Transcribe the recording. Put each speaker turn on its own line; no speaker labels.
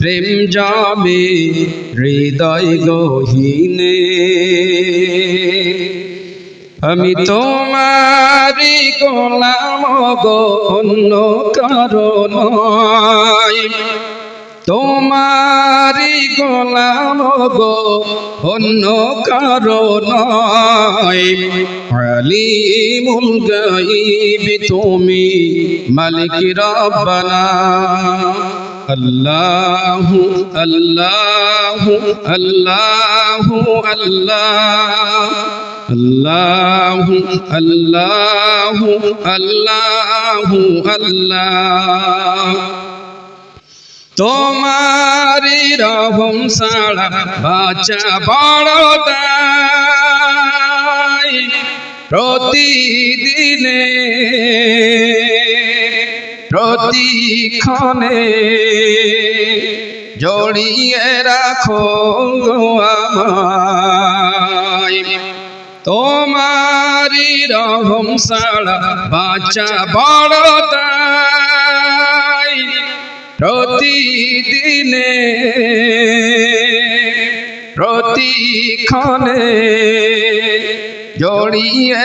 প্রেম যাবে হৃদয় গহীনে। আমি তোমারি গোলাম গো, অন্য কারণ তোমারি গোলাম গো, অন্য কারণ আলিমুল গাইব তুমি মালিক রব্বানা। আল্লাহ আল্লাহ আল্লাহ আল্লাহ আল্লাহ আল্লাহ আল্লাহ আল্লাহ তোমারি রহম সাড়া বাচা বড় প্রতিদিনে প্রতিক্ষণে জড়িয়ে রাখো আমায়। তোমারি রহম সাড়া বাচা বড় দায় প্রতিদিনে প্রতিক্ষণে জড়িয়ে